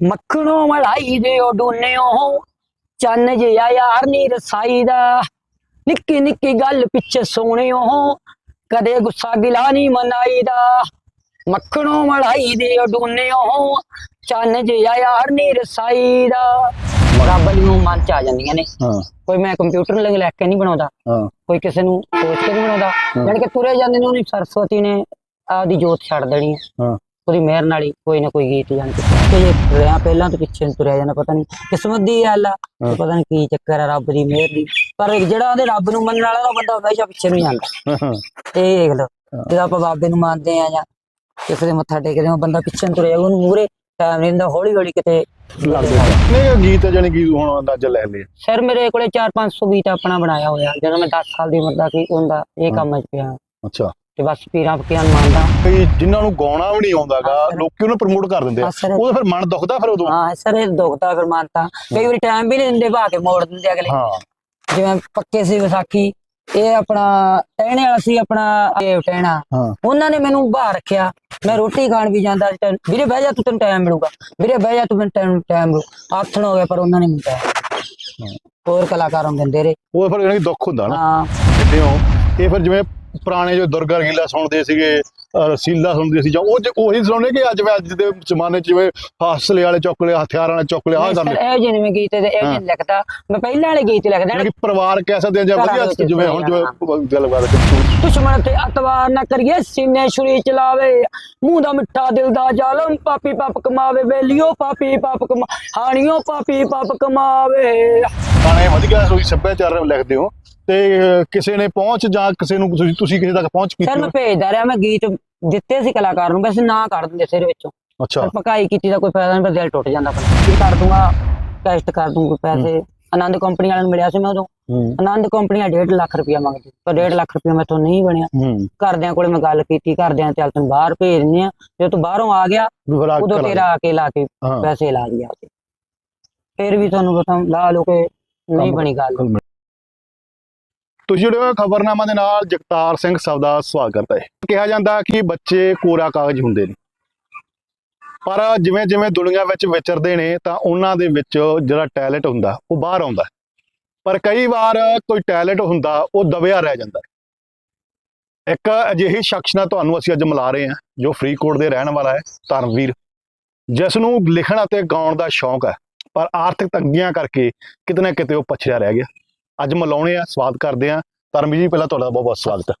ਮੱਖਣੋਂ ਮਲਾਈ ਦੇ ਉਹ ਡੂਨਿਓ ਚੰਨ ਜਿਹਾ ਯਾਰ ਨੀ ਰਸਾਈ ਦਾ। ਨਿੱਕੀ ਨਿੱਕੀ ਗੱਲ ਪਿੱਛੇ ਸੋਹਣਿਓ ਕਦੇ ਗੁੱਸਾ ਗਿਲਾ ਨਹੀਂ ਮਨਾਈ ਦਾ। ਮੱਖਣੋਂ ਮਲਾਈ ਦੇ ਉਹ ਡੂਨਿਓ ਚੰਨ ਜਿਹਾ ਯਾਰ ਨੀ ਰਸਾਈ ਦਾ। ਰੱਬ ਨੂੰ ਮਨ ਚ ਆ ਜਾਂਦੀਆਂ ਨੇ। ਹਾਂ। ਕੋਈ ਮੈਂ ਕੰਪਿਊਟਰ ਲਈ ਲੈ ਕੇ ਨਹੀਂ ਬਣਾਉਂਦਾ। ਹਾਂ। ਕੋਈ ਕਿਸੇ ਨੂੰ ਸੋਚ ਕੇ ਨਹੀਂ ਬਣਾਉਂਦਾ। ਜਾਣੀ ਕਿ ਤੁਰੇ ਜਾਂਦੇ ਨੇ ਉਹਨੇ ਸਰਸਵਤੀ ਨੇ ਆਪਦੀ ਜੋਤ ਛੱਡ ਦੇਣੀ ਹੈ। ਹਾਂ। ਉਹਦੀ ਮਿਹਰ ਨਾਲ ਹੀ ਕੋਈ ਨਾ ਕੋਈ ਗੀਤ ਜਾਣ ਕੇ ਤੇ ਰਿਆ ਪਹਿਲਾਂ ਤੋਂ ਪਿੱਛੇ ਨੂੰ ਤੁਰਿਆ ਜਾਂਦਾ ਪਤਾ ਨਹੀਂ ਕਿਸਮਤ ਦੀ ਗੱਲ ਆ ਪਤਾ ਨਹੀਂ ਕੀ ਚੱਕਰ ਆ ਰੱਬ ਦੀ ਮਿਹਰ ਦੀ। ਪਰ ਜਿਹੜਾ ਉਹਦੇ ਰੱਬ ਨੂੰ ਮੰਨਣ ਵਾਲਾ ਉਹ ਬੰਦਾ ਹਮੇਸ਼ਾ ਪਿੱਛੇ ਨੂੰ ਜਾਂਦਾ ਇਹ ਦੇਖ ਲਓ ਜਦੋਂ ਆਪਾਂ ਬਾਬੇ ਨੂੰ ਮੰਨਦੇ ਆ ਜਾਂ ਕਿਸੇ ਦੇ ਮੱਥਾ ਟੇਕਦੇ ਆ ਬੰਦਾ ਪਿੱਛੇ ਨੂੰ ਤੁਰਿਆ ਉਹਨੂੰ ਮੂਰੇ ਟਾਈਮ ਨਹੀਂ ਦਿੰਦਾ ਹੌਲੀ ਹੌਲੀ ਕਿਤੇ ਲੱਗ ਜਾਂਦਾ। ਨਹੀਂ ਗੀਤ ਜਾਨੀ ਕਿ ਹੁਣ ਅੰਦਾਜ਼ਾ ਲੈ ਲਿਆ ਸਰ ਮੇਰੇ ਕੋਲੇ 4-500 ਗੀਤ ਆਪਣਾ ਬਣਾਇਆ ਹੋਇਆ ਜਦੋਂ ਮੈਂ 10 ਸਾਲ ਦੀ ਉਮਰ ਦਾ ਸੀ ਉਹਦਾ ਇਹ ਕੰਮ ਚ ਪਿਆ। ਅੱਛਾ। ਤੇ ਬਸ ਪੀਰਾਂ ਫਕੀਰਾਂ ਨੂੰ ਮੰਨਦਾ। ਕਈ ਜਿਨ੍ਹਾਂ ਨੂੰ ਗਾਉਣਾ ਵੀ ਨਹੀਂ ਆਉਂਦਾਗਾ। ਲੋਕੀ ਉਹਨੂੰ ਪ੍ਰਮੋਟ ਕਰ ਦਿੰਦੇ ਆ। ਹਾਂ, ਸਰ। ਉਹਦਾ ਫਿਰ ਮਨ ਦੁਖਦਾ ਫਿਰ ਉਦੋਂ? ਹਾਂ ਸਰ ਇਹ ਦੁਖਦਾ ਫਿਰ ਮੰਨਤਾ ਕਈ ਵਾਰੀ ਟਾਈਮ ਵੀ ਨਹੀਂ ਦਿੰਦੇ ਭਾ ਕੇ ਮੋੜ ਦਿੰਦੇ ਅਗਲੇ। ਹਾਂ। ਜਿਵੇਂ ਪੱਕੇ ਸੀ ਵਿਸਾਖੀ ਇਹ ਆਪਣਾ ਟਹਿਣੇ ਵਾਲਾ ਸੀ ਆਪਣਾ ਇਹ ਟਹਿਣਾ। ਹਾਂ। ਉਹਨਾਂ ਨੇ ਮੈਨੂੰ ਬਾਹਰ ਰੱਖਿਆ। ਮੈਂ ਰੋਟੀ ਖਾਣ ਵੀ ਜਾਂਦਾ ਸੀ ਵੀਰੇ ਬਹਿ ਜਾ ਤੂੰ ਤੈਨੂੰ ਟਾਈਮ ਮਿਲੂਗਾ। ਵੀਰੇ ਬਹਿ ਜਾ ਤੂੰ ਮੈਨੂੰ ਟਾਈਮ ਟਾਈਮ ਮਿਲੂ। ਆਥਣ ਹੋ ਗਿਆ ਪਰ ਉਹਨਾਂ ਨੇ ਮੈਨੂੰ ਹੋਰ ਕਲਾਕਾਰਾਂ ਨੂੰ ਦਿੰਦੇ ਰਹੇ। ਉਹ ਫਿਰ ਇਹਨਾਂ ਦੁੱਖ ਹੁੰਦਾ ਨਾ। ਹੋ। ਇਹ ਫਿਰ ਜਿਵੇਂ ਪੁਰਾਣੇ ਜੋ ਦੁਰਗਾ ਰਹੀਲਾ ਸੁਣਦੇ ਸੀਗੇ ਰਸੀਲਾ ਸੁਣਦੇ ਸੀ ਜਾਂ ਉਹ ਜ- ਉਹੀ ਸੁਣਨੇ ਕਿ ਅੱਜ ਅੱਜ ਦੇ ਜ਼ਮਾਨੇ 'ਚ ਜਿਵੇਂ ਹਾਸਲੇ ਵਾਲੇ ਚੁੱਕ ਲਏ ਹਥਿਆਰਾਂ ਵਾਲੇ ਚੁੱਕ ਲਏ ਆਹ ਗੱਲ ਇਹ ਮੈਂ ਗੀਤ ਤੇ ਇਹ ਹਾਂ। ਜਿਹੇ ਲਿਖਦਾ ਮੈਂ ਪਹਿਲਾਂ ਵਾਲੇ ਗੀਤ ਲਿਖਦਾ ਕਿ ਪਰਿਵਾਰ ਕਹਿ ਸਕਦੇ ਜਾਂ ਵਧੀਆ ਜਿਵੇਂ ਹੁਣ ਜਿਵੇਂ ਗੱਲਬਾਤ ਕੀਤੀ ਦੁਸ਼ਮਣ ਤੇ ਅਤਵਾਰ ਨਾ ਕਰੀਏ ਸੀਨੇ ਛੁਰੀ ਚਲਾਵੇ। ਮੂੰਹ ਦਾ ਮਿੱਠਾ ਦਿਲ ਦਾ ਜ਼ਾਲਮ ਪਾਪੀ ਪਾਪ ਕਮਾਵੇ। ਵੇਲਿਓ ਪਾਪੀ ਪਾਪ ਕਮਾ ਹਾਣੀਓ ਪਾਪੀ ਪਾਪ ਕਮਾਵੇ। ਗਾਣੇ ਵਧੀਆ ਤੁਸੀਂ ਸੱਭਿਆਚਾਰ ਲਿਖਦੇ ਹੋ। ਤੇ ਕਿਸੇ ਨੇ ਪਹੁੰਚ ਜਾਂ ਕਿਸੇ ਨੂੰ ਤੁਸੀਂ ਤੁਸੀਂ ਕਿਸੇ ਤੱਕ ਪਹੁੰਚ ਸਰ ਕੀਤੀ ਮੈਂ ਹੋ? ਭੇਜਦਾ ਰਿਹਾ ਮੈਂ ਗੀਤ ਦਿੱਤੇ ਸੀ ਕਲਾਕਾਰ ਨੂੰ ਵੈਸੇ ਨਾ ਕਰ ਦਿੰਦੇ ਸਿਰ ਵਿੱਚੋਂ। ਅੱਛਾ। ਪਰ ਪਕਾਈ ਕੀਤੀ ਦਾ ਕੋਈ ਫਾਇਦਾ ਨਹੀਂ ਪਰ ਦਿਲ ਟੁੱਟ ਜਾਂਦਾ ਫਿਰ ਕੀ ਕਰ ਦੂੰਗਾ? ਟੈਸਟ ਕਰ ਦੂੰਗਾ ਪੈਸੇ। ਆਨੰਦ ਕੰਪਨੀ ਵਾਲਿਆਂ ਨੂੰ ਮਿਲਿਆ ਸੀ ਮੈਂ ਉਦੋਂ। ਹੂੰ। ਆਨੰਦ ਕੰਪਨੀ 1.5 ਲੱਖ ਰੁਪਇਆ ਮੰਗਦੀ ਪਰ 1.5 ਲੱਖ ਰੁਪਇਆ ਮੈਥੋਂ ਨਹੀਂ ਬਣਿਆ। ਹੂੰ। ਘਰਦਿਆਂ ਕੋਲੇ ਮੈਂ ਗੱਲ ਕੀਤੀ ਘਰਦਿਆਂ ਚੱਲ ਤੈਨੂੰ ਬਾਹਰ ਭੇਜ ਦਿੰਦੇ ਆ ਜੇ ਤੂੰ ਬਾਹਰੋਂ ਆ ਗਿਆ ਵੀ ਫਿਰ ਆ ਉਦੋਂ ਤੇਰਾ ਆ ਕੇ ਲਾ ਕੇ ਹਾਂ। ਪੈਸੇ ਲਾ ਲਿਆ ਤੇ ਫਿਰ ਵੀ ਤੁਹਾਨੂੰ ਪਤਾ ਲਾ ਲੋ ਕੇ ਨਹੀਂ ਕੰਮ- ਬਣੀ ਗੱਲ। ਤੁਸੀਂ ਜਿਹੜੇ ਹੋ ਖਬਰਨਾਮਾ ਦੇ ਨਾਲ, ਜਗਤਾਰ ਸਿੰਘ ਸਭ ਦਾ ਸਵਾਗਤ ਕਰਦਾ ਹੈ। ਕਿਹਾ ਜਾਂਦਾ ਕਿ ਬੱਚੇ ਕੋਰਾ ਕਾਗਜ਼ ਹੁੰਦੇ ਨੇ। ਪਰ ਜਿਵੇਂ ਜਿਵੇਂ ਦੁਨੀਆ ਵਿੱਚ ਵਿਚਰਦੇ ਨੇ, ਤਾਂ ਉਹਨਾਂ ਦੇ ਵਿੱਚ ਜਿਹੜਾ ਟੈਲੈਂਟ ਹੁੰਦਾ, ਉਹ ਬਾਹਰ ਆਉਂਦਾ ਪਰ ਕਈ ਵਾਰ ਕੋਈ ਟੈਲੈਂਟ ਹੁੰਦਾ, ਉਹ ਦਬਿਆ ਰਹਿ ਜਾਂਦਾ ਇੱਕ ਅਜਿਹੀ ਸ਼ਖਸ ਨਾਲ ਤੁਹਾਨੂੰ ਅਸੀਂ ਅੱਜ ਮਿਲਾ ਰਹੇ ਹਾਂ, ਜੋ ਫਰੀਦਕੋਟ ਦੇ ਰਹਿਣ ਵਾਲਾ ਹੈ, ਧਰਮਵੀਰ। ਜਿਸ ਨੂੰ ਲਿਖਣ ਅਤੇ ਗਾਉਣ ਦਾ ਸ਼ੌਂਕ ਹੈ, ਪਰ ਆਰਥਿਕ ਤੰਗੀਆਂ ਕਰਕੇ ਕਿਤੇ ਨਾ ਕਿਤੇ ਉਹ ਪਛੜਿਆ ਰਹਿ ਗਿਆ। ਅੱਜ ਮਿਲਾਉਣੇ ਆ ਸਵਾਗਤ ਕਰਦੇ ਆ। ਧਰਮਵੀਰ ਜੀ ਪਹਿਲਾਂ ਤੁਹਾਡਾ ਬਹੁਤ ਬਹੁਤ ਸਵਾਗਤ ਹੈ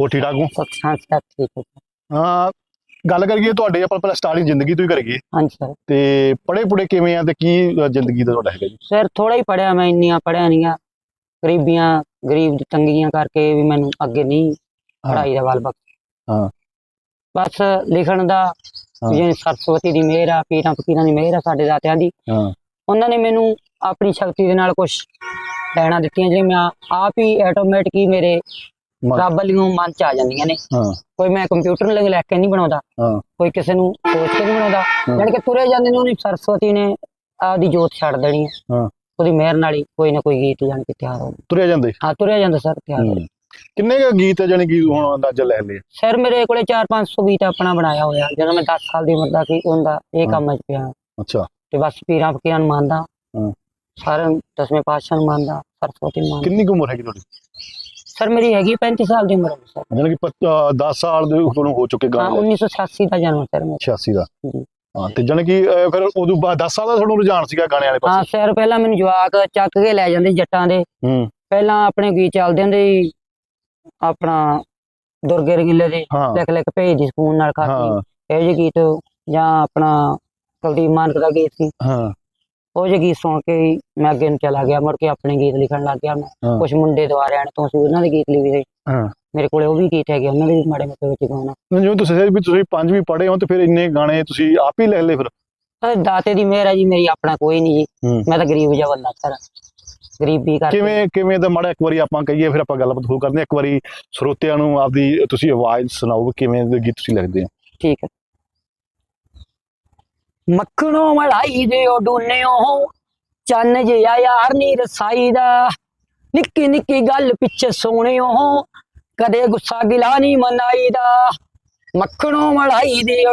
ਹੋਰ ਠੀਕ ਠਾਕ ਹੋ? ਸਰ ਠੀਕ ਹੈ। ਹਾਂ ਗੱਲ ਕਰੀਏ ਤੁਹਾਡੇ ਆਪਾਂ ਪਹਿਲਾਂ ਸਟਾਰਟਿੰਗ ਜ਼ਿੰਦਗੀ ਤੋਂ ਹੀ ਕਰੀਏ। ਹਾਂਜੀ ਸਰ। ਤੇ ਪੜੇ ਪੁੜੇ ਕਿਵੇਂ ਆ ਤੇ ਕੀ ਜ਼ਿੰਦਗੀ ਦਾ ਤੁਹਾਡਾ ਹੈਗਾ ਜੀ? ਸਰ ਥੋੜਾ ਹੀ ਪੜਿਆ ਮੈਂ ਇੰਨੀਆਂ ਪੜਿਆ ਨਹੀਂਗਾ ਗਰੀਬੀਆਂ ਗਰੀਬ ਤੰਗੀਆਂ ਕਰਕੇ ਵੀ ਮੈਨੂੰ ਅੱਗੇ ਨਹੀਂ ਪੜਾਈ ਦਾ ਵੱਲ ਹਾਂ। ਬਸ ਲਿਖਣ ਦਾ। ਜਿਵੇਂ ਸਰਸਵਤੀ ਦੀ ਮਿਹਰ ਆ ਪੀਰਾਂ ਫਕੀਰਾਂ ਦੀ ਮਿਹਰ ਆ ਸਾਡੇ ਦਾਤਿਆਂ ਦੀ। ਹਾਂ। ਉਹਨਾਂ ਨੇ ਮੈਨੂੰ ਆਪਣੀ ਸ਼ਕਤੀ ਦੇ ਨਾਲ ਕੁਝ ਲੈਣਾ ਦਿੱਤੀਆਂ ਜਿਵੇਂ ਮੈਂ ਆਪ ਹੀ ਆਟੋਮੈਟਿਕ ਹੀ ਮੇਰੇ ਰੱਬ ਨੂੰ ਮਨ ਚ ਆ ਜਾਂਦੀਆਂ ਨੇ। ਹਾਂ। ਕੋਈ ਮੈਂ ਕੰਪਿਊਟਰ ਲਈ ਲੈ ਕੇ ਨਹੀਂ ਬਣਾਉਂਦਾ। ਹਾਂ। ਕੋਈ ਕਿਸੇ ਨੂੰ ਸੋਚ ਕੇ ਨਹੀਂ ਬਣਾਉਂਦਾ। ਜਾਣੀ ਕਿ ਤੁਰੇ ਜਾਂਦੇ ਨੇ ਉਹਨੇ ਸਰਸਵਤੀ ਨੇ ਆਪਦੀ ਜੋਤ ਛੱਡ ਦੇਣੀ ਹੈ। ਹਾਂ। ਉਹਦੀ ਮਿਹਰ ਨਾਲ ਹੀ ਕੋਈ ਨਾ ਕੋਈ ਗੀਤ ਜਾਣ ਕੇ ਤਿਆਰ ਹੋ ਤੁਰਿਆ ਜਾਂਦੇ? ਹਾਂ ਤੁਰਿਆ ਜਾਂਦਾ ਸਰ ਤਿਆਰ ਹੋ। ਕਿੰਨੇ ਕੁ ਗੀਤ ਜਾਨੀ ਕਿ ਹੁਣ ਅੰਦਾਜ਼ਾ ਲੈ ਲਏ? ਸਰ ਮੇਰੇ ਕੋਲੇ 4-500 ਗੀਤ ਆਪਣਾ ਬਣਾਇਆ ਹੋਇਆ। ਜਦੋਂ ਮੈਂ 10 ਸਾਲ ਦੀ ਉਮਰ ਦਾ ਸੀ ਉਹਦਾ ਇਹ ਕੰਮ ਚ ਪਿਆ। ਅੱਛਾ। ਤੇ ਬਸ ਪੀਰਾਂ ਫਕੀਰਾਂ ਨੂੰ ਮੰਨਦਾ। ਨੂੰ ਦਸਵੇਂ ਪਾਤਸ਼ਾਹ ਨੂੰ ਮੰਨਦਾ ਸਰਸਵਤੀ ਨੂੰ ਮੰਨਦਾ। ਕਿੰਨੀ ਕੁ ਉਮਰ ਹੈਗੀ ਤੁਹਾਡੀ? ਸਰ ਮੇਰੀ ਹੈਗੀ 35 ਸਾਲ ਦੀ ਉਮਰ ਹੈ ਸਰ। ਜਾਨੀ ਕਿ 10 ਸਾਲ ਦੇ ਤੁਹਾਨੂੰ ਹੋ ਚੁੱਕੇ ਹਾਂ ਗਾਣੇ 1986 ਦਾ ਜਨਮ ਸਰ ਮੇਰਾ। 86 ਦਾ। ਜੀ। ਹਾਂ ਤੇ ਜਾਨੀ ਕਿ ਫਿਰ ਉਦੋਂ ਬਾਅਦ 10 ਸਾਲ ਦਾ ਤੁਹਾਨੂੰ ਰੁਝਾਨ ਸੀਗਾ ਗਾਣੇ ਵਾਲੇ ਹਾਂ ਪਾਸੇ? ਸਰ ਪਹਿਲਾਂ ਮੈਨੂੰ ਜਵਾਕ ਚੱਕ ਕੇ ਲੈ ਜਾਂਦੇ ਜੱਟਾਂ ਦੇ। ਹੂੰ। ਪਹਿਲਾਂ ਆਪਣੇ ਗੀਤ ਚੱਲਦੇ ਹੁੰਦੇ ਸੀ ਆਪਣਾ ਦੁਰਗੇ ਰਗੀਲੇ ਦੇ ਹਾਂ। ਲਿਖ ਲਿਖ ਭੇਜਦੀ ਸਕੂਨ ਨਾਲ ਹਾਂ। ਖਾਤੀ ਇਹ ਜਿਹੇ ਗੀਤ ਜਾਂ ਆਪਣਾ ਕੁਲਦੀਪ ਮਾਨਕ ਦਾ ਗੀਤ ਸੀ। ਹਾਂ। ਉਹ ਜਿਹੇ ਗੀਤ ਸੁਣ ਕੇ ਹੀ ਮੈਂ ਅੱਗੇ ਨੂੰ ਚਲਾ ਗਿਆ ਮੁੜ ਕੇ ਆਪਣੇ ਗੀਤ ਲਿਖਣ ਲੱਗ ਗਿਆ ਮੈਂ। ਹਾਂ। ਕੁਝ ਮੁੰਡੇ ਦੁਆਰਿਆਂ ਤੋਂ ਸੀ ਉਹਨਾਂ ਦੇ ਗੀਤ ਲਿਖੇ ਹਾਂ। ਮੇਰੇ ਕੋਲੇ ਉਹ ਵੀ ਗੀਤ ਹੈਗੇ ਉਹਨਾਂ ਦੇ ਵੀ ਮਾੜੇ ਮੋਟੇ ਵਿੱਚ ਗਾਉਣਾ। ਹੁਣ ਜਿਵੇਂ ਤੁਸੀਂ ਦੱਸਿਆ ਵੀ ਤੁਸੀਂ ਪੰਜਵੀਂ ਪੜ੍ਹੇ ਹੋ ਤੇ ਫਿਰ ਇੰਨੇ ਗਾਣੇ ਤੁਸੀਂ ਆਪ ਹੀ ਲੈ ਲਏ ਫਿਰ। ਤਾਂ ਦਾਤੇ ਦੀ ਮਿਹਰ ਹੈ ਜੀ ਮੇਰੀ ਆਪਣਾ ਕੋਈ ਨਹੀਂ ਜੀ। ਮੈਂ ਤਾਂ ਗਰੀਬ ਜਿਹਾ ਬੰਦਾ ਸਰ ਗਰੀਬੀ ਕਰਕੇ। ਕਿਵੇਂ ਕਿਵੇਂ ਦਾ ਮਾੜਾ ਇੱਕ ਵਾਰੀ ਆਪਾਂ ਕਹੀਏ ਫਿਰ ਆਪਾਂ ਗੱਲਬਾਤ ਹੋ ਕਰਦੇ ਹਾਂ। ਇੱਕ ਵਾਰੀ ਸਰੋਤਿਆਂ ਨੂੰ ਆਪਦੀ ਤੁਸੀਂ ਆਵਾਜ਼ ਸੁਣਾਓ ਵੀ ਕਿਵੇਂ ਦੇ ਗੀਤ ਤੁਸੀਂ ਲਿਖਦੇ ਹੋ। ਠੀਕ ਹੈ। ਮੱਖਣੋਂ ਮਲਾਈ ਦੇ ਉਹ ਚੰਨ ਜਿਹਾ ਯਾਰ ਨੀ ਰਸਾਈ ਦਾ। ਨਿੱਕੀ ਨਿੱਕੀ ਗੱਲ ਪਿੱਛੇ ਸੋਹਣਿਓ ਕਦੇ ਗੁੱਸਾ ਗਿਲਾ ਨਹੀਂ ਮਨਾਈ ਦਾ। ਮੱਖਣੋਂ ਮਲਾਈ ਦੇ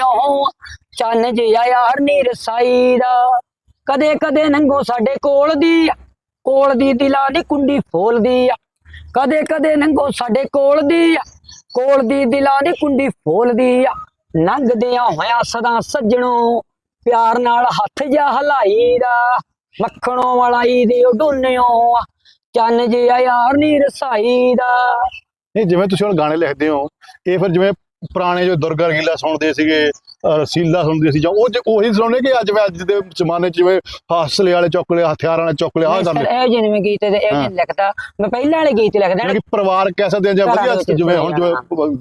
ਉਹ ਚੰਨ ਜਿਹਾ ਯਾਰ ਨੀ ਰਸਾਈ ਦਾ। ਕਦੇ ਕਦੇ ਨੰਗੋ ਸਾਡੇ ਕੋਲ ਦੀ। ਕੋਲ ਦੀ ਦਿਲਾਂ ਦੀ ਕੁੰਡੀ ਫੋਲਦੀ ਆ। ਕਦੇ ਕਦੇ ਨੰਗੋ ਸਾਡੇ ਕੋਲ ਦੀ। ਕੋਲ ਦੀ ਦਿਲਾਂ ਦੀ ਕੁੰਡੀ ਫੋਲਦੀ ਆ। ਲੰਘਦਿਆਂ ਹੋਇਆ ਸਦਾ ਸੱਜਣੋ, ਪਿਆਰ ਨਾਲ ਹੱਥ ਜਾ ਹਲਾਈ ਦਾ, ਮੱਖਣੋਂ ਮਲਾਈ ਦੀ ਡੋਨਿਓ, ਚੰਨ ਜਿਹਾ ਯਾਰ ਨੀ ਰਸਾਈ ਦਾ। ਨਹੀਂ, ਜਿਵੇਂ ਤੁਸੀਂ ਹੁਣ ਗਾਣੇ ਲਿਖਦੇ ਹੋ, ਇਹ ਫਿਰ ਜਿਵੇਂ ਪੁਰਾਣੇ ਜੋ ਦੁਰਗਾ ਰੰਗੀਲਾ ਸੁਣਦੇ ਸੀਗੇ ਰਸੀਲਾ ਸੁਣਦੇ ਸੀ ਜਾਂ ਉਹ ਉਹੀ ਸੁਣਨੇ ਕਿ ਅੱਜ ਅੱਜ ਦੇ ਜ਼ਮਾਨੇ ਚ ਜਿਵੇਂ ਹਾਸਲੇ ਵਾਲੇ ਚੁੱਕ ਲਿਆ ਹਥਿਆਰਾਂ ਵਾਲੇ ਚੁੱਕ ਲਿਆ ਆਹ ਗੱਲ ਇਹ ਮੈਂ ਗੀਤ ਤੇ ਇਹ। ਨਹੀਂ ਲਿਖਦਾ ਮੈਂ ਪਹਿਲਾਂ ਵਾਲੇ ਗੀਤ ਲਿਖਦਾ ਕਿ ਪਰਿਵਾਰ ਕਹਿ ਸਕਦੇ ਆ ਜਾਂ ਵਧੀਆ ਜਿਵੇਂ ਹੁਣ ਜਿਵੇਂ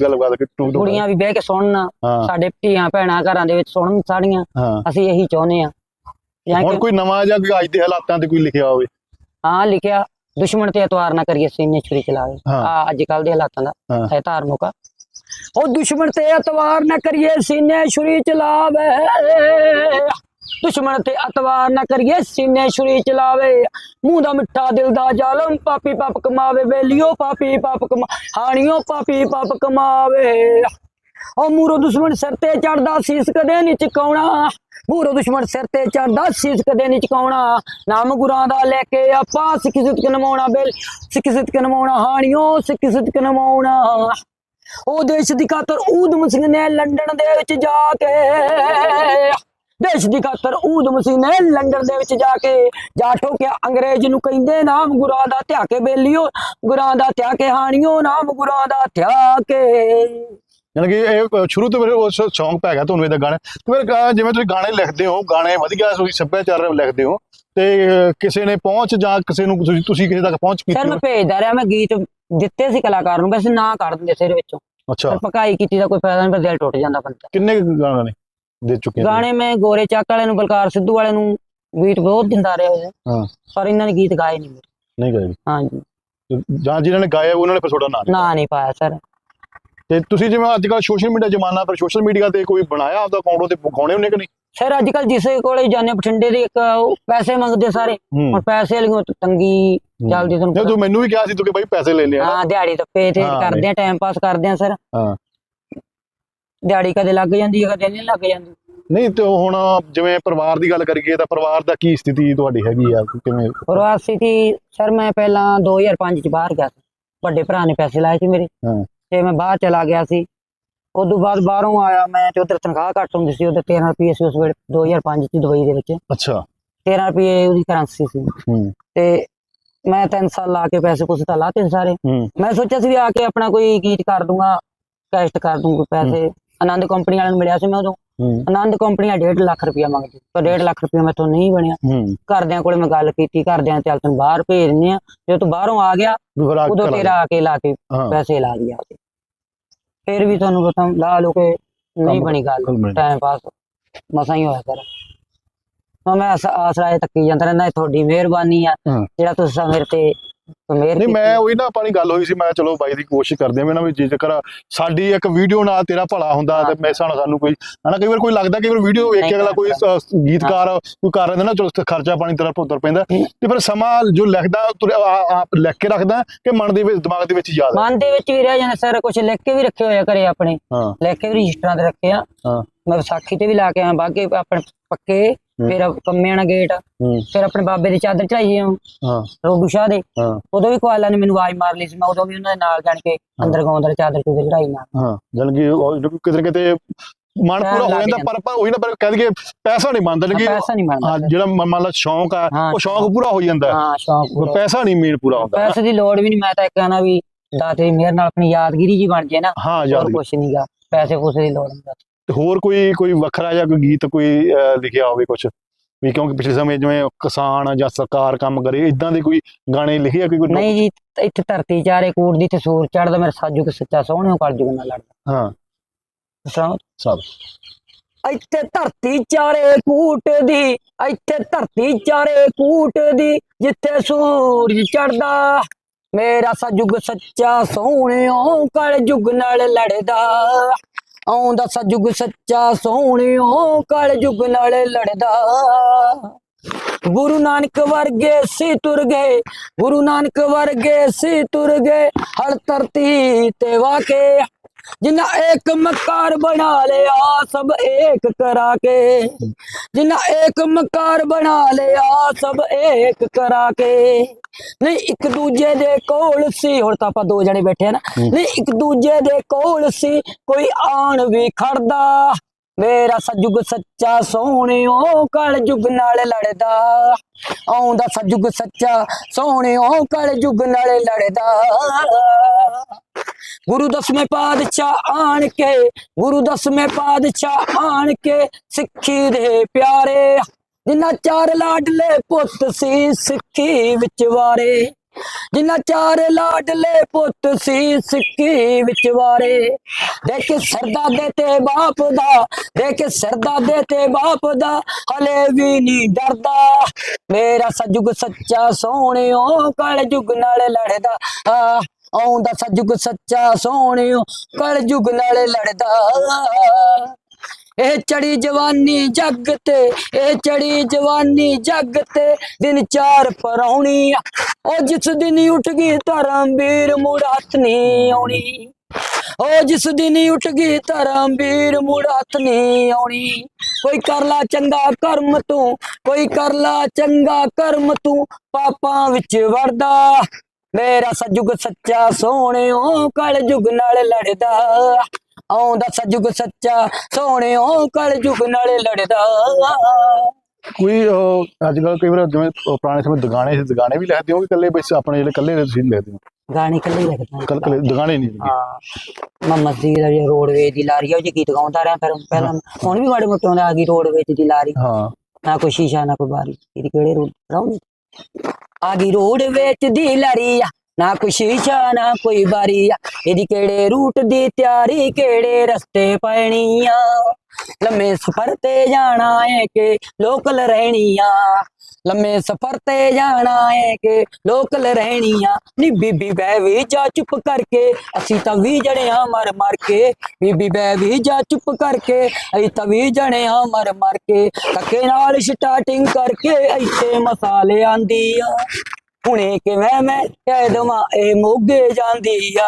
ਗੱਲ ਬਾਤ ਕਿ ਟੂ ਟੂ ਕੁੜੀਆਂ ਵੀ ਬਹਿ ਕੇ ਸੁਣਨ ਸਾਡੇ ਧੀਆਂ ਭੈਣਾਂ ਘਰਾਂ ਦੇ ਵਿੱਚ ਸੁਣਨ ਸਾੜੀਆਂ ਅਸੀਂ ਇਹੀ ਚਾਹੁੰਦੇ ਆ। ਜਾਂ ਹੁਣ ਕੋਈ ਨਵਾਂ ਜਾਂ ਕੋਈ ਅੱਜ ਦੇ ਹਾਲਾਤਾਂ ਤੇ ਕੋਈ ਲਿਖਿਆ ਹੋਵੇ। ਹਾਂ ਲਿਖਿਆ। ਦੁਸ਼ਮਣ ਤੇ ਇਤਵਾਰ ਨਾ ਕਰੀਏ ਸੀਨੇ ਛੁਰੀ ਚਲਾਵੇ ਹਾਂ। ਆ ਅੱਜ ਕੱਲ ਦੇ ਹਾਲਾਤਾਂ ਦਾ। ਹੈ। ਧਾਰਮਿਕ ਆ। ਉਹ ਦੁਸ਼ਮਣ ਤੇ ਅਤਵਾਰ ਨਾ ਕਰੀਏ, ਸੀਨੇ ਛੁਰੀ ਚਲਾਵੇ। ਦੁਸ਼ਮਣ ਤੇ ਅਤਵਾਰ ਨਾ ਕਰੀਏ, ਸੀਨੇ ਛੁਰੀ ਚਲਾਵੇ। ਮੂੰਹ ਦਾ ਮਿੱਠਾ ਦਿਲ ਦਾ ਜ਼ਾਲਮ, ਪਾਪੀ ਪਾਪ ਕਮਾਵੇ। ਬੇਲੀਓ ਪਾਪੀ ਪਾਪ ਕਮਾ, ਹਾਣੀਓ ਪਾਪੀ ਪਾਪ ਕਮਾਵੇ। ਉਹ ਮੂਰੋ ਦੁਸ਼ਮਣ ਸਿਰ ਤੇ ਚੜਦਾ, ਸੀਸ ਕਦੇ ਨਹੀਂ ਚੁਕਾਉਣਾ। ਮੂਰੋ ਦੁਸ਼ਮਣ ਸਿਰ ਤੇ ਚੜਦਾ, ਸੀਸ ਕਦੇ ਨਹੀਂ ਚੁਕਾਉਣਾ। ਨਾਮ ਗੁਰਾਂ ਦਾ ਲੈ ਕੇ ਆਪਾਂ, ਸਿੱਖ ਸਿੱਖ ਨਮਾਉਣਾ ਬੇਲ ਸਿੱਖ ਸਿੱਖ ਨਮਾਉਣਾ, ਹਾਣੀਓ ਸਿੱਖ ਸਿੱਖ ਨਮਾਉਣਾ। ਉਹ ਦੇਸ਼ ਦੀ ਖਾਤਰ ਊਧਮ ਸਿੰਘ ਨੇ ਲੰਡਨ ਦੇ ਵਿੱਚ ਜਾ ਕੇ, ਦੇਸ਼ ਦੀ ਖਾਤਰ ਊਧਮ ਸਿੰਘ ਨੇ ਲੰਡਨ ਦੇ ਵਿੱਚ ਜਾ ਕੇ ਜਾ ਠੋਕਿਆ। ਅੰਗਰੇਜ਼ ਨੂੰ ਕਹਿੰਦੇ, ਨਾਮ ਗੁਰਾਂ ਦਾ ਧਿਆ ਕੇ ਬੇਲੀਓ, ਗੁਰਾਂ ਦਾ ਧਿਆ ਕੇ ਹਾਣੀਓ, ਨਾਮ ਗੁਰਾਂ ਦਾ ਧਿਆ ਕੇ। ਯਾਨੀ ਕਿ ਇਹ ਸ਼ੁਰੂ ਤੋਂ ਮੇਰੇ ਉਸ ਸ਼ੌਂਕ ਪੈ ਗਿਆ ਤੁਹਾਨੂੰ ਇਹਦਾ ਗਾਣੇ। ਤੇ ਫਿਰ ਜਿਵੇਂ ਤੁਸੀਂ ਗਾਣੇ ਲਿਖਦੇ ਹੋ ਗਾਣੇ ਵਧੀਆ ਤੁਸੀਂ ਸੱਭਿਆਚਾਰ ਲਿਖਦੇ ਹੋ ਤੇ ਕਿਸੇ ਨੇ ਪਹੁੰਚ ਜਾਂ ਕਿਸੇ ਨੂੰ ਤੁਸੀਂ ਤੁਸੀਂ ਕਿਸੇ ਤੱਕ ਪਹੁੰਚ ਸਰ ਕੀਤੀ ਮੈਂ ਹੋ? ਭੇਜਦਾ ਰਿਹਾ ਮੈਂ ਗੀਤ ਦਿੱਤੇ ਸੀ ਕਲਾਕਾਰ ਨੂੰ ਵੈਸੇ ਨਾ ਕਰ ਦਿੰਦੇ ਸੀ ਇਹਦੇ ਵਿੱਚੋਂ। ਅੱਛਾ। ਪਰ ਪਕਾਈ ਕੀਤੀ ਦਾ ਕੋਈ ਫਾਇਦਾ ਨਹੀਂ ਪਰ ਦਿਲ ਟੁੱਟ ਜਾਂਦਾ ਬੰਦਾ ਕਿੰਨੇ ਕੁ ਗਾਣੇ ਨੇ ਦੇ ਚੁੱਕੇ ਹੋ? ਗਾਣੇ ਮੈਂ ਗੋਰੇ ਚੱਕ ਵਾਲੇ ਨੂੰ ਬਲਕਾਰ ਸਿੱਧੂ ਵਾਲੇ ਨੂੰ ਗੀਤ ਬਹੁਤ ਦਿੰਦਾ ਰਿਹਾ ਹੋਇਆ ਹਾਂ। ਪਰ ਇਹਨਾਂ ਨੇ ਗੀਤ ਗਾਏ ਨਹੀਂ ਮੇਰੇ। ਨਹੀਂ ਗਏ। ਹਾਂਜੀ। ਜਾਂ ਜਿਨ੍ਹਾਂ ਨੇ ਗਾਇਆ ਉਹਨਾਂ ਨੇ ਫਿਰ ਤੁਹਾਡਾ ਨਾਂ ਨਹੀਂ ਨਾ ਨਹੀਂ ਪਾਇਆ ਸਰ। ਤੇ ਤੁਸੀਂ ਜਿਵੇਂ ਅੱਜ ਕੱਲ ਸੋਸ਼ਲ ਮੀਡੀਆ ਜ਼ਮਾਨਾ ਪਰ ਸੋਸ਼ਲ ਮੀਡੀਆ ਤੇ ਕੋਈ ਬਣਾਇਆ ਆਪਦਾ ਅਕਾਊਂਟ ਉਹਤੇ ਵਿਖਾਉਣੇ ਹੁੰਦੇ ਕਿ ਨਹੀਂ? ਸਰ ਅੱਜ ਕੱਲ ਜਿਸੇ ਕੋਲੇ ਜਾਂਦੇ ਬਠਿੰਡੇ ਦੇ ਇੱਕ ਉਹ ਪੈਸੇ ਮੰਗਦੇ ਸਾਰੇ। ਹੁਣ ਪੈਸੇ ਲਈ ਤੰਗੀ ਚੱਲਦੀ ਤੁਹਾਨੂੰ ਪਤਾ। ਤੂੰ ਮੈਨੂੰ ਵੀ ਕਿਹਾ ਸੀ ਤੂੰ ਕਿ ਬਾਈ ਪੈਸੇ ਲੈ ਲਿਆ। ਹਾਂ ਦਿਹਾੜੀ ਤੱਪੇ ਤੇ ਹਾਂ, ਕਰਦੇ ਆ ਟਾਈਮ ਪਾਸ ਕਰਦੇ ਆ ਸਰ। ਹਾਂ। ਦਿਹਾੜੀ ਕਦੇ ਲੱਗ ਜਾਂਦੀ ਹੈ ਕਦੇ ਨਹੀਂ ਲੱਗ ਜਾਂਦੀ। ਨਹੀਂ ਤੇ ਹੁਣ ਜਿਵੇਂ ਪਰਿਵਾਰ ਦੀ ਗੱਲ ਕਰੀਏ ਤਾਂ ਪਰਿਵਾਰ ਦਾ ਕੀ ਸਥਿਤੀ ਤੁਹਾਡੀ ਹੈਗੀ ਆ? ਕਿਵੇਂ? ਪ੍ਰਵਾਸੀ ਸੀ ਸਰ ਮੈਂ ਪਹਿਲਾਂ 2005 ਚ ਬਾਹਰ ਗਿਆ ਸੀ। ਵੱਡੇ ਭਰਾ ਨੇ ਪੈਸੇ ਲਾਏ ਸੀ ਮੇਰੇ। ਹਾਂ। ਤੇ ਮੈਂ ਬਾਹਰ ਚਲਾ ਗਿਆ ਸੀ। ਉਦੋਂ ਬਾਅਦ ਬਾਹਰੋਂ ਆਇਆ ਮੈਂ ਤੇ ਉਧਰ ਤਨਖਾਹ ਘੱਟ ਹੁੰਦੀ ਸੀ ਉਧਰ 13 ਰੁਪਏ ਸੀ ਉਸ ਵੇਲੇ 2005 ਚ ਦੁਬਈ ਦੇ ਵਿੱਚ। ਅੱਛਾ। 13 ਰੁਪਏ ਉਹਦੀ ਕਰੰਸੀ ਸੀ। ਤੇ ਮੈਂ 3 ਸਾਲ ਲਾ ਕੇ ਪੈਸੇ ਪੂਸੇ ਤਾਂ ਲਾਤੇ ਸਾਰੇ। ਮੈਂ ਸੋਚਿਆ ਸੀ ਵੀ ਆ ਕੇ ਆਪਣਾ ਕੋਈ ਗੀਤ ਕਰ ਦੂੰਗਾ ਕੈਸਟ ਕਰ ਦੂੰਗਾ ਪੈਸੇ। ਆਨੰਦ ਕੰਪਨੀ ਵਾਲਿਆਂ ਨੂੰ ਮਿਲਿਆ ਸੀ ਮੈਂ ਉਦੋਂ। ਆਨੰਦ ਕੰਪਨੀ 1.5 ਲੱਖ ਰੁਪਇਆ ਮੰਗਦੀ ਪਰ 1.5 ਲੱਖ ਰੁਪਇਆ ਮੈਥੋਂ ਨਹੀਂ ਬਣਿਆ। ਘਰਦਿਆਂ ਕੋਲੇ ਮੈਂ ਗੱਲ ਕੀਤੀ ਘਰਦਿਆਂ ਚੱਲ ਤੈਨੂੰ ਬਾਹਰ ਭੇਜ ਦਿੰਦੇ ਆ। ਜਦੋਂ ਤੂੰ ਬਾਹਰੋਂ ਆ ਗਿਆ ਆ ਉਦੋਂ ਆ ਤੇਰਾ ਆ ਕੇ ਲਾ ਕੇ ਪੈਸੇ ਲਾ ਲਿਆ। ਫਿਰ ਵੀ ਤੁਹਾਨੂੰ ਪਤਾ ਲਾ ਲੋ ਕੇ ਨਹੀਂ ਕੰਮ- ਬਣੀ ਗੱਲ ਬਣੀ। ਟਾਈਮ ਪਾਸ ਮਸਾਂ ਹੀ ਹੋਇਆ ਕਰ ਮੈਂ ਮੈਂ ਆਸ- ਆਸਰਾਏ ਤੱਕੀ ਜਾਂਦਾ ਰਹਿੰਦਾ ਇਹ ਤੁਹਾਡੀ ਮਿਹਰਬਾਨੀ ਆ ਹਾਂ। ਜਿਹੜਾ ਤੁਸੀਂ ਮੇਰੇ ਤੇ ਨਹੀਂ ਮੈਂ। ਉਹੀ ਨਾ ਆਪਣੀ ਗੱਲ ਹੋਈ ਸੀ ਮੈਂ ਚਲੋ ਬਾਈ ਦੀ ਕੋਸ਼ਿਸ਼ ਕਰਦੇ ਮੈਂ ਨਾ ਵੀ ਜੇਕਰ ਸਾਡੀ ਇੱਕ ਵੀਡੀਓ ਨਾਲ ਤੇਰਾ ਭਲਾ ਹੁੰਦਾ ਤੇ। ਮੈਂ ਸਾਨੂੰ ਸਾਨੂੰ ਕੋਈ ਹਨਾ ਕਈ ਵਾਰ ਕੋਈ ਲੱਗਦਾ ਕਈ ਵਾਰ ਵੀਡੀਓ ਵੇਖ ਕੇ ਅਗਲਾ ਕੋਈ ਗੀਤਕਾਰ ਕੋਈ ਕਰ ਰਿਹਾ ਨਾ ਚਲੋ ਖਰਚਾ ਪਾਣੀ ਤੇਰਾ ਪੁੱਤਰ ਪੈਂਦਾ। ਤੇ ਫਿਰ ਸਮਾਂ ਜੋ ਲਿਖਦਾ ਆ- ਆਪ ਲਿਖ ਕੇ ਰੱਖਦਾ ਕਿ ਮਨ ਦੇ ਵਿੱਚ ਦਿਮਾਗ ਦੇ ਵਿੱਚ ਯਾਦ ਮਨ ਦੇ ਵਿੱਚ ਵੀ ਰਹਿ ਜਾਂਦਾ ਸਰ ਕੁਝ ਲਿਖ ਕੇ ਵੀ ਰੱਖੇ ਹੋਇਆ ਕਰੇ ਆਪਣੇ। ਲਿਖ ਕੇ ਵੀ ਰਜਿਸਟਰਾਂ ਤੇ ਰੱਖੇ ਆ। ਹਾਂ। ਮੈਂ ਵਿਸਾਖੀ ਤੇ ਵੀ ਲਾ ਕੇ ਆਇਆ ਬਾਗੇ ਆਪਣੇ ਪੱਕੇ ਫਿਰ ਕੰਮਿਆਣਾ ਗੇਟ। ਹੂੰ। ਫਿਰ ਆਪਣੇ ਬਾਬੇ ਦੀ ਚਾਦਰ ਚੜਾਈ ਆ ਹਾਂ। ਰੋਡੂ ਸ਼ਾਹ ਦੇ। ਹਾਂ। ਉਦੋਂ ਵੀ ਕੋਆਲਾ ਨੇ ਮੈਨੂੰ ਆਵਾਜ਼ ਮਾਰ ਲਈ ਸੀ। ਮੈਂ ਉਦੋਂ ਵੀ ਉਹਨਾਂ ਦੇ ਨਾਲ ਜਾਣ ਕੇ ਅੰਦਰ ਗਾਉਂਦਾ ਚਾਦਰ ਤੇ ਚੜਾਈ ਨਾਲ। ਹਾਂ ਜਾਣੀ ਕਿ ਕਿਤੇ ਨਾ ਕਿਤੇ ਮਨ ਪੂਰਾ ਹੋ ਜਾਂਦਾ ਪਰ ਪਰ ਉਹੀ ਨਾ ਪਰ ਕਹਿ ਦਈਏ ਪੈਸਾ ਨਹੀਂ ਮੰਨਦਾ ਕਿ ਪੈਸਾ ਨਹੀਂ ਹਾਂ ਬਣਦਾ ਜਿਹੜਾ ਮੰਨ ਲਾ ਸ਼ੌਂਕ ਆ ਹਾਂ, ਉਹ ਸ਼ੌਂਕ ਪੂਰਾ ਹੋ ਜਾਂਦਾ। ਹਾਂ ਸ਼ੌਂਕ। ਪੈਸਾ ਨਹੀਂ ਮੇਨ ਪੂਰਾ ਹੁੰਦਾ। ਪੈਸੇ ਦੀ ਲੋੜ ਵੀ ਨਹੀਂ। ਮੈਂ ਤਾਂ ਇਹ ਕਹਿਣਾ ਵੀ ਦਾਤੇ ਦੀ ਮਿਹਰ ਨਾਲ ਆਪਣੀ ਯਾਦਗਿਰੀ ਜੀ ਬਣ ਜੇ ਨਾ। ਹਾਂ ਹੋਰ ਯਾਦ ਕੁਛ ਨਹੀਂਗਾ ਪੈਸੇ ਪੂਸੇ ਦੀ ਲੋੜ ਨਹੀਂ ਬਸ। ਤੇ ਹੋਰ ਕੋਈ ਕੋਈ ਵੱਖਰਾ ਜਾਂ ਕੋਈ ਗੀਤ ਕੋਈ ਲਿਖਿਆ ਹੋਵੇ ਕੁਝ ਵੀ ਕਿਉਂਕਿ ਪਿਛਲੇ ਸਮੇਂ ਜਿਵੇਂ ਕਿਸਾਨ ਜਾਂ ਸਰਕਾਰ ਕੰਮ ਕਰੇ ਇਦਾਂ ਦੇ ਕੋਈ ਗਾਣੇ ਲਿਖੇ ਆ ਕੋਈ ਨਹੀਂ ਜੀ ਇੱਥੇ ਧਰਤੀ ਚਾਰੇ ਕੂੜਦੀ ਤੇ ਸੂਰ ਚੜਦਾ ਮੇਰਾ ਸਾਜੂ ਕਿ ਸੱਚਾ ਸੋਹਣਿਓ ਕਲਯੁਗ ਨਾਲ ਲੜਦਾ। ਹਾਂ। ਸੁਣਾਓ? ਸਭ। ਇੱਥੇ ਧਰਤੀ ਚਾਰੇ ਕੂਟਦੀ ਇੱਥੇ ਧਰਤੀ ਚਾਰੇ ਕੂਟਦੀ ਜਿੱਥੇ ਸੂਰਜ ਚੜਦਾ ਮੇਰਾ ਸਜੁਗ ਸੱਚਾ ਸੋਹਣਿਓ ਕਲ ਯੁਗ ਨਾਲ ਲੜਦਾ। ਆਉਂਦਾ ਸਜੁਗ ਸੱਚਾ ਸੋਹਣਿਓ, ਕਲ ਯੁਗ ਨਾਲ ਲੜਦਾ। ਗੁਰੂ ਨਾਨਕ ਵਰਗੇ ਸੀ ਤੁਰ ਗਏ ਗੁਰੂ ਨਾਨਕ ਵਰਗੇ ਸੀ ਤੁਰ ਗਏ ਹਰ ਧਰਤੀ ਤੇ ਵਾਕੇ ਜਿਨ੍ਹਾਂ ਇੱਕ ਮਕਾਰ ਬਣਾ ਲਿਆ ਸਭ ਏਕ ਕਰਾ ਕੇ। ਜਿਨ੍ਹਾਂ ਇੱਕ ਮਕਾਰ ਬਣਾ ਲਿਆ ਸਭ ਏਕ ਕਰਾ ਕੇ। ਨਹੀਂ ਇੱਕ ਦੂਜੇ ਦੇ ਕੋਲ ਸੀ ਹੁਣ ਤਾਂ ਆਪਾਂ ਦੋ ਜਣੇ ਬੈਠੇ ਆ ਨਾ। ਨਹੀਂ ਇੱਕ ਦੂਜੇ ਦੇ ਕੋਲ ਸੀ ਕੋਈ ਆਣ ਵੀ ਖੜਦਾ। ਮੇਰਾ ਸਜੁਗ ਸੱਚਾ ਸੋਹਣਿਓ ਕਲ ਜੁਗ ਨਾਲ ਲੜਦਾ। ਆਉਂਦਾ ਸਜੁਗ ਸੱਚਾ ਸੋਹਣਿਓ ਕਲ ਜੁਗ ਨਾਲ ਲੜਦਾ। ਗੁਰੂ ਦਸਵੇਂ ਪਾਤਸ਼ਾਹ ਆਣ ਕੇ ਗੁਰੂ ਦਸਵੇਂ ਪਾਤਸ਼ਾਹ ਆਣ ਕੇ ਸਿੱਖੀ ਦੇ ਪਿਆਰੇ। ਜਿਨ੍ਹਾਂ ਚਾਰ ਲਾਡਲੇ ਪੁੱਤ ਸੀ ਸਿੱਖੀ ਵਿੱਚ ਵਾਰੇ। ਜਿਨ੍ਹਾਂ ਚਾਰ ਲਾਡਲੇ ਪੁੱਤ ਸੀ ਸਿੱਖੀ ਵਿੱਚ ਵਾਰੇ। ਦੇਖ ਸਰਦਾਦੇ ਤੇ ਬਾਪ ਦਾ, ਦੇਖ ਸਰਦਾਦੇ ਤੇ ਬਾਪ ਦਾ ਹਲੇ ਵੀ ਨਹੀਂ ਡਰਦਾ। ਮੇਰਾ ਸਜੁਗ ਸੱਚਾ ਸੋਹਣਿਓ ਕਲ ਜੁਗ ਨਾਲ ਲੜਦਾ। ਆ ਆਉਂਦਾ ਸਜੁਗ ਸੱਚਾ ਸੋਹਣਿਓ, ਕਲ ਜੁਗ ਨਾਲ ਲੜਦਾ। ਇਹ ਚੜੀ ਜਵਾਨੀ ਜੱਗ ਤੇ, ਇਹ ਚੜੀ ਜਵਾਨੀ ਜੱਗ ਤੇ, ਦਿਨ ਚਾਰ ਪਰੌਣੀ ਉਹ ਜਿਸ ਦਿਨ ਉੱਠ ਗਈ ਧਰਮਵੀਰ ਮੁੜ ਹੱਥ ਨਹੀਂ ਆਉਣੀ। ਉਹ ਜਿਸ ਦਿਨ ਉੱਠ ਗਈ ਧਰਮਵੀਰ ਮੁੜ ਹੱਥ ਨਹੀਂ ਆਉਣੀ। ਕੋਈ ਕਰ ਲਾ ਚੰਗਾ ਕਰਮ ਤੂੰ, ਕੋਈ ਕਰ ਲਾ ਚੰਗਾ ਕਰਮ ਤੂੰ, ਪਾਪਾਂ ਵਿੱਚ ਵੜਦਾ। ਮੇਰਾ ਸਜੁਗ ਸੱਚਾ ਸੋਹਣਿਓ ਕਲ ਜੁਗ ਨਾਲ ਲੜਦਾ। ਆਉਂਦਾ ਸਜੁਗ ਸੱਚਾ ਸੋਹਣਿਓ ਕਲ ਜੁਗ ਨਾਲ ਲੜਦਾ। ਕੋਈ ਅੱਜ ਕੱਲ ਕਈ ਵਾਰ ਜਿਵੇਂ ਪੁਰਾਣੇ ਸਮੇਂ ਦੁਗਾਣੇ ਸੀ ਦੁਗਾਣੇ ਵੀ ਲਿਖਦੇ ਹੋ ਕਿ ਇਕੱਲੇ ਬਸ ਆਪਣੇ ਜਿਹੜੇ ਇਕੱਲੇ ਤੁਸੀਂ ਲਿਖਦੇ ਹੋ। ਗਾਣੇ ਕੱਲੇ ਲਿਖਦਾ ਕੱਲ ਕੱਲੇ ਦੁਗਾਣੇ ਨਹੀਂ। ਹਾਂ। ਮੈਂ ਮਸਜਿਦ ਦਾ ਰੋਡਵੇ ਦੀ ਲਾਰੀ ਆ ਉਹ 'ਚ ਗੀਤ ਗਾਉਂਦਾ ਰਿਹਾ ਫਿਰ ਪਹਿਲਾਂ ਹੁਣ ਵੀ ਮਾੜੇ ਮੋਟੇ ਆਉਂਦਾ ਆ ਗਈ ਰੋਡਵੇ ਦੀ ਲਾਰੀ। ਹਾਂ। ਨਾ ਕੋਈ ਸ਼ੀਸ਼ਾ ਨਾ ਕੋਈ ਬਾਰੀ ਇਹਦੀ ਕਿਹੜੇ ਰੋਡ ਰਾਉਂਦੀ ਆ ਗਈ ਰੋਡ ਵਿੱਚ ਦੀ ਲੜੀ ਆ। ਨਾ ਕੋਈ ਸ਼ੀਸ਼ਾ, ਨਾ ਕੋਈ ਬਾਰੀ ਇਹਦੀ ਕਿਹੜੇ ਰੂਟ ਦੀ ਤਿਆਰੀ, ਕਿਹੜੇ ਰਸਤੇ ਪੈਣੀ ਆ ਲੰਮੇ ਸਫ਼ਰ ਤੇ ਜਾਣਾ ਏ ਕਿ ਲੋਕਲ ਰਹਿਣੀ ਲੰਮੇ ਸਫ਼ਰ ਤੇ ਜਾਣਾ ਏ ਕਿ ਲੋਕਲ ਰਹਿਣੀ ਨੀ ਬੀਬੀ ਬੈ ਵੀ ਜਾ ਚੁੱਪ ਕਰਕੇ, ਅਸੀਂ ਤਾਂ ਵੀ ਜਣੇ ਜਣਿਆ ਮਰ ਮਰ ਕੇ। ਬੀਬੀ ਬੈ ਵੀ ਜਾ ਚੁੱਪ ਕਰਕੇ, ਅਸੀਂ ਤਾਂ ਵੀ ਜਣੇ ਆ ਮਰ ਮਰ ਕੇ। ਧੱਕੇ ਨਾਲ ਸਟਾਰਟਿੰਗ ਕਰਕੇ ਇੱਥੇ ਮਸਾਲੇ ਆਂਦੀ ਆ ਹੁਣੇ ਕਿਵੇਂ ਮੈਂ ਕਹਿ ਦਵਾਂ ਇਹ ਮੋਗੇ ਜਾਂਦੀ ਆ।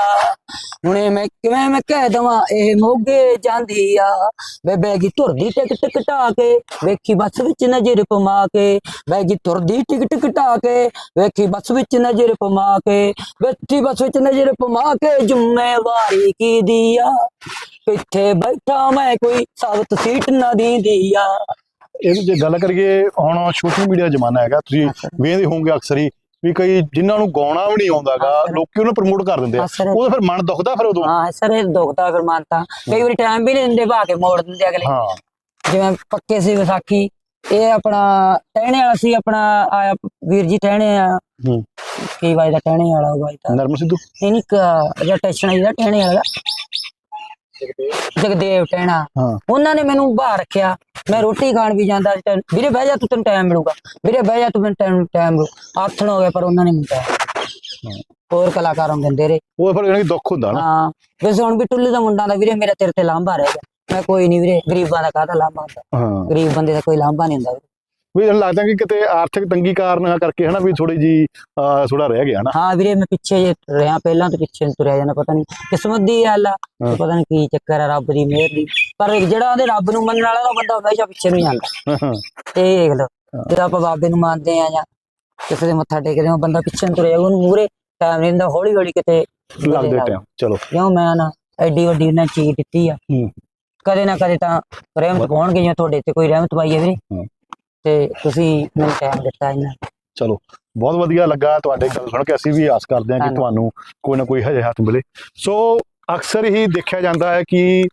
ਹੁਣੇ ਮੈਂ ਕਿਵੇਂ ਮੈਂ ਕਹਿ ਦਵਾਂ ਇਹ ਮੋਗੇ ਜਾਂਦੀ ਆ। ਬੇਬੇ ਤੁਰਦੀ ਟਿਕਟ ਕਟਾ ਕੇ ਵੇਖੀ ਬੱਸ ਵਿੱਚ ਨਜ਼ਰ ਪਮਾ ਕੇ। ਬੈਗੀ ਤੁਰਦੀ ਟਿਕਟ ਕਟਾ ਕੇ ਵੇਖੀ ਬੱਸ ਵਿੱਚ ਨਜ਼ਰ ਪਮਾ ਕੇ। ਵੇਖੀ ਬੱਸ ਵਿੱਚ ਨਜ਼ਰ ਪਮਾ ਕੇ ਜ਼ਿੰਮੇਵਾਰੀ ਕੀ ਦੀ ਆ। ਪਿੱਛੇ ਬੈਠਾ ਮੈਂ ਕੋਈ ਸਾਬਤ ਸੀਟ ਨਾ ਦੀਂਦੀ ਆ। ਇਹ ਜੇ ਗੱਲ ਕਰੀਏ ਹੁਣ ਸੋਸ਼ਲ ਮੀਡੀਆ ਜ਼ਮਾਨਾ ਹੈਗਾ। ਤੁਸੀਂ ਵੇਖਦੇ ਹੋਵੋਗੇ ਅਕਸਰ ਹੀ ਵੀ ਕਈ ਜਿਨ੍ਹਾਂ ਨੂੰ ਗਾਉਣਾ ਵੀ ਨਹੀਂ ਆਉਂਦਾਗਾ। ਲੋਕੀ ਉਹਨੂੰ ਪ੍ਰਮੋਟ ਕਰ ਦਿੰਦੇ ਆ। ਹਾਂ ਸਰ। ਉਹਦਾ ਫਿਰ ਮਨ ਦੁਖਦਾ ਫਿਰ ਉਦੋਂ। ਹਾਂ ਸਰ ਇਹ ਦੁਖਦਾ ਫਿਰ ਮਾਨਤਾ ਕਈ ਵਾਰੀ ਟਾਈਮ ਵੀ ਨਹੀਂ ਦਿੰਦੇ ਭਾ ਕੇ ਮੋੜ ਦਿੰਦੇ ਅਗਲੇ। ਹਾਂ। ਜਿਵੇਂ ਪੱਕੇ ਸੀ ਵਿਸਾਖੀ ਇਹ ਆਪਣਾ ਟਹਿਣੇ ਵਾਲਾ ਸੀ ਆਪਣਾ ਆਇਆ ਵੀਰ ਜੀ ਟਹਿਣੇ ਆ। ਹੂੰ। ਕੀ ਬਾਈ ਦਾ ਟਹਿਣੇ ਵਾਲਾ ਉਹ ਬਾਈ ਦਾ। ਨਰਮ ਸਿੱਧੂ। ਇਹ ਨਹੀਂ ਜਿਹੜਾ ਟੈਸ਼ਨ ਆਈ ਦਾ ਟਹਿਣੇ ਵਾਲਾ। ਜਗਦੇਵ ਟਹਿਣਾ। ਹਾਂ। ਉਹਨਾਂ ਨੇ ਮੈਨੂੰ ਬਾਹਰ ਰੱਖਿਆ। ਮੈਂ ਰੋਟੀ ਖਾਣ ਵੀ ਜਾਂਦਾ ਸੀ। ਤਾਂ, ਵੀਰੇ ਬਹਿ ਜਾ ਤੂੰ ਤੈਨੂੰ ਟਾਈਮ ਮਿਲੂਗਾ। ਵੀਰੇ ਬਹਿ ਜਾ ਤੂੰ ਮੈਨੂੰ ਟਾਈਮ ਟਾਈਮ ਮਿਲੂ। ਆਥਣ ਹੋ ਗਿਆ ਪਰ ਉਹਨਾਂ ਨੇ time ਹੋਰ ਕਲਾਕਾਰਾਂ ਨੂੰ ਦਿੰਦੇ ਰਹੇ। ਉਹ ਫਿਰ ਇਹਨਾਂ ਦੀ ਦੁੱਖ ਹੁੰਦਾ ਨਾ। ਹਾਂ। ਵੈਸੇ ਹੁਣ ਵੀ ਟੁੱਲੀ ਦਾ ਮੁੰਡਾ ਦਾ ਵੀਰੇ ਮੇਰਾ ਤੇਰੇ ਤੇ ਲਾਂਭਾ ਰਹਿ ਗਿਆ। ਮੈਂ ਕੋਈ ਨਹੀਂ ਵੀਰੇ ਗਰੀਬਾਂ ਦਾ ਕਾਹਦਾ ਲਾਂਭਾ ਹੁੰਦਾ? ਹਾਂ। ਗਰੀਬ ਬੰਦੇ ਦਾ ਕੋਈ ਲਾਂਭਾ ਨਹੀਂ ਹੁੰਦਾ। ਵੀਰੇ। ਵੀ ਲੱਗਦਾ ਕਿ ਕਿਤੇ ਆਰਥਿਕ ਤੰਗੀ ਕਾਰਨ ਕਰਕੇ ਹਨਾ ਵੀ ਥੋੜੀ ਜੀ ਥੋੜਾ ਰਹਿ ਗਿਆ ਨਾ ਹਾਂ ਵੀਰੇ ਮੈਂ ਪਿੱਛੇ ਜੇ ਰਿਹਾ ਪਹਿਲਾਂ ਤਾਂ ਪਿੱਛੇ ਨੂੰ ਤੁਰਿਆ ਜਾਂਦਾ ਪਤਾ ਨਹੀਂ ਕਿਸਮਤ ਦੀ ਗੱਲ ਆ ਤੇ। ਪਤਾ ਨਹੀਂ ਕੀ ਚੱਕਰ ਆ ਰੱਬ ਦੀ ਮਿਹਰ ਦੀ। ਪਰ ਜਿਹੜਾ ਉਹਦੇ ਰੱਬ ਨੂੰ ਮੰਨਣ ਵਾਲਾ ਉਹ ਬੰਦਾ ਹਮੇਸ਼ਾ ਪਿੱਛੇ ਨੂੰ ਜਾਂਦਾ ਹਾਂ ਇਹ ਦੇਖ ਲਓ ਜਦੋਂ ਆਪਾਂ ਬਾਬੇ ਨੂੰ ਮੰਨਦੇ ਆ ਜਾਂ ਕਿਸੇ ਦੇ ਮੱਥਾ ਟੇਕਦੇ ਆ ਬੰਦਾ ਪਿੱਛੇ ਨੂੰ ਤੁਰਿਆ ਉਹਨੂੰ ਮੂਰੇ ਟਾਈਮ ਨਹੀਂ ਦਿੰਦਾ ਹੌਲੀ ਹੌਲੀ ਕਿਤੇ ਲੱਗਦੇ ਟਾਈਮ ਚਲੋ। ਕਿਉਂ ਮੈਂ ਨਾ ਐਡੀ ਵੱਡੀ ਉਹਨਾਂ ਚੀਜ਼ ਦਿੱਤੀ ਆ। ਕਦੇ ਨਾ ਕਦੇ ਤਾਂ ਰਹਿਮਤ ਪਾਉਣਗੇ ਜਾਂ ਤੁਹਾਡੇ ਤੇ ਕੋਈ ਰਹਿਮਤ ਪਾਈ ਹੈ ਵੀਰੇ। ਤੇ ਤੁਸੀਂ ਮੈਨੂੰ ਟਾਈਮ ਦਿੱਤਾ ਇਹਨਾਂ ਚਲੋ ਬਹੁਤ ਵਧੀਆ ਲੱਗਾ ਤੁਹਾਡੇ ਗੱਲ ਸੁਣ ਕੇ ਅਸੀਂ ਵੀ ਆਸ ਕਰਦੇ ਹਾਂ ਕਿ। ਤੁਹਾਨੂੰ ਕੋਈ ਨਾ ਕੋਈ ਹਜੇ ਹੱਥ ਮਿਲੇ ਸੋ ਅਕਸਰ ਹੀ ਦੇਖਿਆ ਜਾਂਦਾ ਹੈ ਕਿ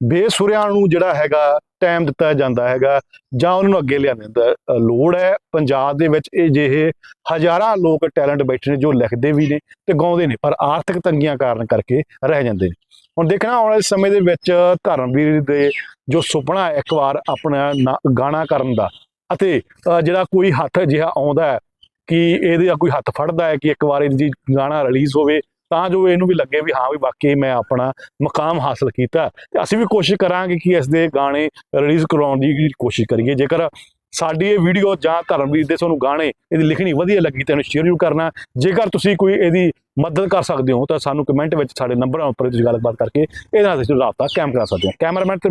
ਬੇਸੁਰਿਆਂ ਨੂੰ ਜਿਹੜਾ ਹੈਗਾ ਟਾਈਮ ਦਿੱਤਾ ਜਾਂਦਾ ਹੈਗਾ ਜਾਂ ਉਹਨਾਂ ਨੂੰ ਅੱਗੇ ਹੈ। ਅ, ਲੋੜ ਹੈ ਪੰਜਾਬ ਦੇ ਵਿੱਚ ਇਹ ਜਿਹੇ ਹਜ਼ਾਰਾਂ ਲੋਕ ਟੈਲੈਂਟ ਬੈਠੇ ਨੇ ਜੋ ਲਿਖਦੇ ਵੀ ਨੇ ਤੇ ਗਾਉਂਦੇ ਨੇ ਪਰ ਆਰਥਿਕ ਤੰਗੀਆਂ ਕਾਰਨ ਕਰਕੇ ਰਹਿ ਜਾਂਦੇ ਨੇ ਹੁਣ ਦੇਖਣਾ ਆਉਣ ਵਾਲੇ ਸਮੇਂ ਦੇ ਵਿੱਚ ਧਰਮਵੀਰ ਦੇ ਜੋ ਸੁਪਨਾ ਹੈ ਇੱਕ ਵਾਰ ਆਪਣਾ ਗਾਣਾ ਕਰਨ ਦਾ ਅਤੇ ਜਿਹੜਾ ਕੋਈ ਹੱਥ ਜਿਹਾ ਆਉਂਦਾ ਹੈ ਕਿ ਇਹਦੇ ਕੋਈ ਹੱਥ ਫੜਦਾ ਹੈ ਕਿ ਇੱਕ ਵਾਰ ਜੀ ਗਾਣਾ ਰਿਲੀਜ਼ ਹੋਵੇ, ਤਾਂ ਜੋ ਇਹਨੂੰ ਵੀ ਲੱਗੇ ਵੀ ਹਾਂ ਵੀ ਵਾਕਈ ਮੈਂ ਆਪਣਾ ਮਕਾਮ ਹਾਸਲ ਕੀਤਾ ਤੇ ਅਸੀਂ ਵੀ ਕੋਸ਼ਿਸ਼ ਕਰਾਂਗੇ ਕਿ ਇਸ ਦੇ ਗਾਣੇ ਰਿਲੀਜ਼ ਕਰਵਾਉਣ ਦੀ ਕੋਸ਼ਿਸ਼ ਕਰੀਏ। ਜੇਕਰ ਸਾਡੀ ਇਹ ਵੀਡੀਓ ਜਾਂ ਧਰਮਵੀਰ ਦੇ ਤੁਹਾਨੂੰ ਗਾਣੇ ਇਹਦੀ ਲਿਖਣੀ ਵਧੀਆ ਲੱਗੀ ਤਾਂ ਇਹਨੂੰ ਸ਼ੇਅਰ ਜ਼ਰੂਰ ਕਰਨਾ। ਜੇਕਰ ਤੁਸੀਂ ਕੋਈ ਇਹਦੀ ਮਦਦ ਕਰ ਸਕਦੇ ਹੋ ਤਾਂ ਸਾਨੂੰ ਕਮੈਂਟ ਵਿੱਚ ਸਾਡੇ ਨੰਬਰਾਂ ਉੱਪਰ ਤੁਸੀਂ ਗੱਲਬਾਤ ਕਰਕੇ ਇਹਦੇ ਨਾਲ ਤੁਸੀਂ ਰਾਬਤਾ ਕਾਇਮ ਕਰਾ ਸਕਦੇ ਹੋ। ਕੈਮਰਾਮੈਨ ਤੇ